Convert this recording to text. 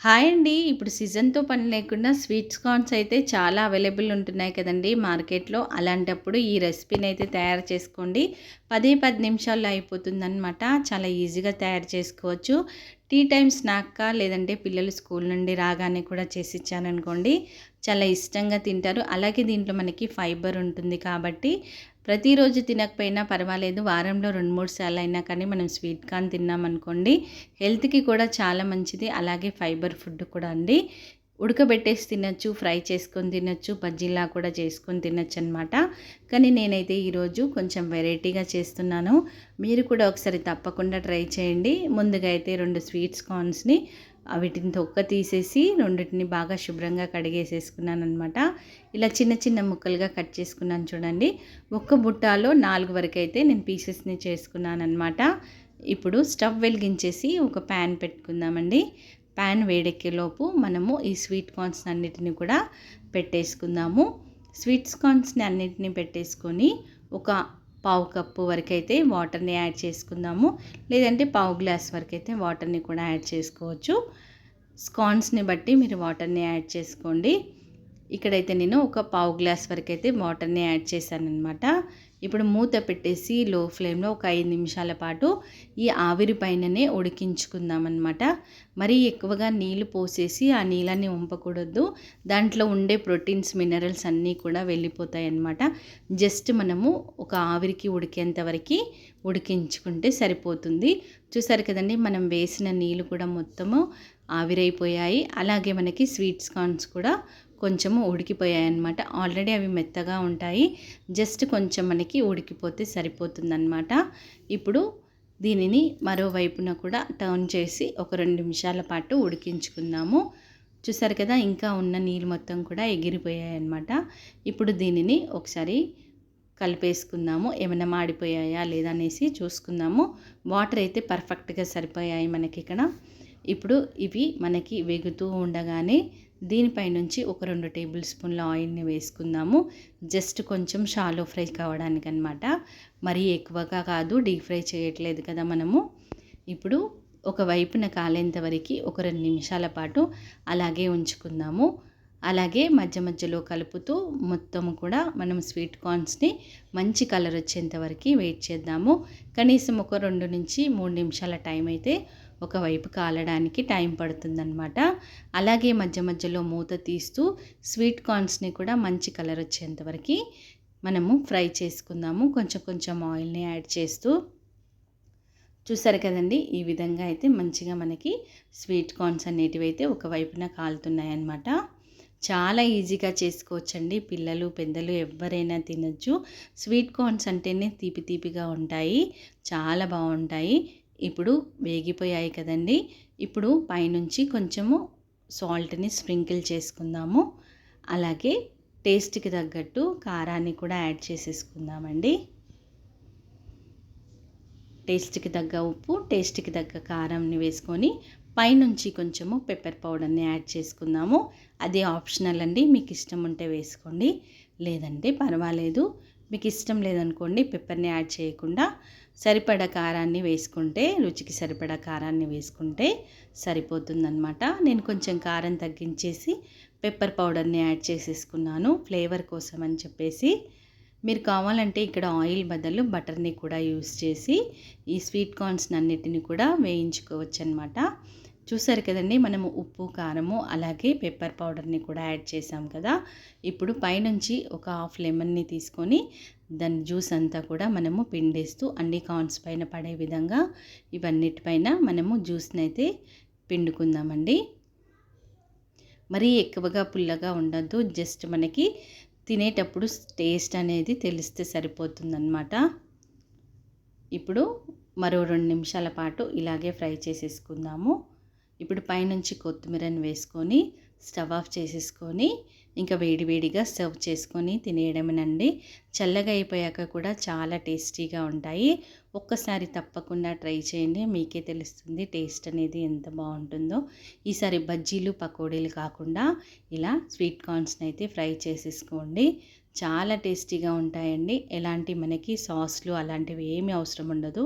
Hi అండి. ఇప్పుడు సీజన్తో పని లేకుండా స్వీట్స్ కార్న్స్ అయితే చాలా అవైలబుల్ ఉంటున్నాయి కదండి మార్కెట్లో. అలాంటప్పుడు ఈ రెసిపీని అయితే తయారు చేసుకోండి. పదే పది నిమిషాల్లో అయిపోతుందనమాట చాలా ఈజీగా తయారు చేసుకోవచ్చు. టీ టైం స్నాక్కా లేదంటే పిల్లలు స్కూల్ నుండి రాగానే కూడా చేసి ఇచ్చాననుకోండి చాలా ఇష్టంగా తింటారు. అలాగే దీంట్లో మనకి ఫైబర్ ఉంటుంది కాబట్టి ప్రతిరోజు తినకపోయినా పర్వాలేదు. వారంలో రెండు మూడు సార్లు అయినా కానీ మనం స్వీట్ కార్న్ తిన్నామనుకోండి హెల్త్కి కూడా చాలా మంచిది. అలాగే ఫైబర్ ఫుడ్ కూడా అండి. ఉడకబెట్టేసి తినచ్చు ఫ్రై చేసుకొని తినచ్చు బజ్జీలా కూడా చేసుకొని తినచ్చు అనమాట కానీ నేనైతే ఈరోజు కొంచెం వెరైటీగా చేస్తున్నాను. మీరు కూడా ఒకసారి తప్పకుండా ట్రై చేయండి. ముందుగా అయితే రెండు స్వీట్స్ కార్న్స్ని వీటిని తొక్క తీసేసి రెండింటిని బాగా శుభ్రంగా కడిగేసేసుకున్నాను అనమాట ఇలా చిన్న చిన్న ముక్కలుగా కట్ చేసుకున్నాను చూడండి. ఒక్క బుట్టాలో నాలుగు వరకు అయితే నేను పీసెస్ని చేసుకున్నాను అనమాట ఇప్పుడు స్టవ్ వెలిగించేసి ఒక ప్యాన్ పెట్టుకుందామండి. ప్యాన్ వేడెక్కేలోపు మనము ఈ స్వీట్ కార్న్స్ అన్నిటిని కూడా పెట్టేసుకుందాము. స్వీట్స్ కార్న్స్ని అన్నిటిని పెట్టేసుకొని ఒక పావు కప్పు వరకు అయితే వాటర్ని యాడ్ చేసుకుందాము. లేదంటే పావు గ్లాస్ వరకు అయితే వాటర్ని కూడా యాడ్ చేసుకోవచ్చు. స్కాన్స్ని బట్టి మీరు వాటర్ని యాడ్ చేసుకోండి. ఇక్కడైతే నేను ఒక పావు గ్లాస్ వరకు అయితే వాటర్ని యాడ్ చేశాను అనమాట ఇప్పుడు మూత పెట్టేసి లో ఫ్లేమ్లో ఒక ఐదు నిమిషాల పాటు ఈ ఆవిరి పైననే ఉడికించుకుందామన్నమాట. మరీ ఎక్కువగా నీళ్ళు పోసేసి ఆ నీళ్ళని ఉంపకూడదు దాంట్లో ఉండే ప్రోటీన్స్ మినరల్స్ అన్నీ కూడా వెళ్ళిపోతాయి అన్నమాట జస్ట్ మనము ఒక ఆవిరికి ఉడికేంత వరకు ఉడికించుకుంటే సరిపోతుంది. చూసారు కదండి మనం వేసిన నీళ్ళు కూడా మొత్తము ఆవిరైపోయాయి. అలాగే మనకి స్వీట్స్ కార్న్స్ కూడా కొంచెము ఉడికిపోయాయి అనమాట ఆల్రెడీ అవి మెత్తగా ఉంటాయి. జస్ట్ కొంచెం మనకి ఉడికిపోతే సరిపోతుందన్నమాట. ఇప్పుడు దీనిని మరోవైపున కూడా టర్న్ చేసి ఒక రెండు నిమిషాల పాటు ఉడికించుకుందాము. చూసారు కదా ఇంకా ఉన్న నీళ్ళు మొత్తం కూడా ఎగిరిపోయాయి అనమాట ఇప్పుడు దీనిని ఒకసారి కలిపేసుకుందాము. ఏమైనా మాడిపోయాయా లేదా అనేసి చూసుకుందాము. వాటర్ అయితే పర్ఫెక్ట్గా సరిపోయాయి మనకి ఇక్కడ. ఇప్పుడు ఇవి మనకి వెగుతూ ఉండగానే దీనిపై నుంచి ఒక రెండు టేబుల్ స్పూన్ల ఆయిల్ని వేసుకుందాము. జస్ట్ కొంచెం షాలో ఫ్రై కావడానికి అనమాట మరీ ఎక్కువగా కాదు డీప్ ఫ్రై చేయట్లేదు కదా మనము. ఇప్పుడు ఒక వైపున కాలేంత వరకు ఒక రెండు నిమిషాల పాటు అలాగే ఉంచుకుందాము. అలాగే మధ్య మధ్యలో కలుపుతూ మొత్తం కూడా మనం స్వీట్ కార్న్స్ని మంచి కలర్ వచ్చేంత వరకు వెయిట్ చేద్దాము. కనీసం ఒక రెండు నుంచి మూడు నిమిషాల టైం అయితే ఒకవైపు కాలడానికి టైం పడుతుందన్నమాట. అలాగే మధ్య మధ్యలో మూత తీస్తూ స్వీట్ కార్న్స్ని కూడా మంచి కలర్ వచ్చేంతవరకు మనము ఫ్రై చేసుకుందాము. కొంచెం కొంచెం ఆయిల్ని యాడ్ చేస్తూ చూసారు కదండి? ఈ విధంగా అయితే మంచిగా మనకి స్వీట్ కార్న్స్ అనేటివి అయితే ఒకవైపున కాలుతున్నాయి అన్నమాట చాలా ఈజీగా చేసుకోవచ్చండి. పిల్లలు పెద్దలు ఎవరైనా తినచ్చు. స్వీట్ కార్న్స్ అంటేనే తీపి తీపిగా ఉంటాయి. చాలా బాగుంటాయి. ఇప్పుడు వేగిపోయాయి కదండి. ఇప్పుడు పైనుంచి కొంచెము సాల్ట్ని స్ప్రింకిల్ చేసుకుందాము. అలాగే టేస్ట్కి తగ్గట్టు కారాన్ని కూడా యాడ్ చేసేసుకుందామండి. టేస్ట్కి తగ్గ ఉప్పు టేస్ట్కి తగ్గ కారంని వేసుకొని పైనుంచి కొంచెము పెప్పర్ పౌడర్ని యాడ్ చేసుకుందాము. అది ఆప్షనల్ అండి. మీకు ఇష్టం ఉంటే వేసుకోండి. లేదంటే పర్వాలేదు. మీకు ఇష్టం లేదనుకోండి పెప్పర్ని యాడ్ చేయకుండా సరిపడ కారాన్ని వేసుకుంటే రుచికి సరిపడ కారాన్ని వేసుకుంటే సరిపోతుందన్నమాట. నేను కొంచెం కారం తగ్గించేసి పెప్పర్ పౌడర్ని యాడ్ చేసేసుకున్నాను ఫ్లేవర్ కోసం అని చెప్పేసి. మీరు కావాలంటే ఇక్కడ ఆయిల్ బదులు బటర్ని కూడా యూస్ చేసి ఈ స్వీట్ కార్న్స్ అన్నిటిని కూడా వేయించుకోవచ్చు అనమాట చూసారు కదండి మనము ఉప్పు కారము అలాగే పెప్పర్ పౌడర్ని కూడా యాడ్ చేసాం కదా. ఇప్పుడు పైనుంచి ఒక హాఫ్ లెమన్ని తీసుకొని దాని జ్యూస్ అంతా కూడా మనము పిండేస్తూ అన్ని కార్న్స్ పైన పడే విధంగా ఇవన్నిటిపైన మనము జ్యూస్ని అయితే పిండుకుందామండి. మరీ ఎక్కువగా పుల్లగా ఉండద్దు జస్ట్ మనకి తినేటప్పుడు టేస్ట్ అనేది తెలిస్తే సరిపోతుందన్నమాట. ఇప్పుడు మరో రెండు నిమిషాల పాటు ఇలాగే ఫ్రై చేసేసుకుందాము. ఇప్పుడు పైనుంచి కొత్తిమీరని వేసుకొని స్టవ్ ఆఫ్ చేసేసుకొని ఇంకా వేడివేడిగా సర్వ్ చేసుకొని తినేయడమేనండి. చల్లగా అయిపోయాక కూడా చాలా టేస్టీగా ఉంటాయి. ఒక్కసారి తప్పకుండా ట్రై చేయండి. మీకే తెలుస్తుంది టేస్ట్ అనేది ఎంత బాగుంటుందో. ఈసారి బజ్జీలు పకోడీలు కాకుండా ఇలా స్వీట్ కార్న్స్ని అయితే ఫ్రై చేసేసుకోండి. చాలా టేస్టీగా ఉంటాయండి. ఎలాంటి మనకి సాస్లు అలాంటివి ఏమీ అవసరం ఉండదు.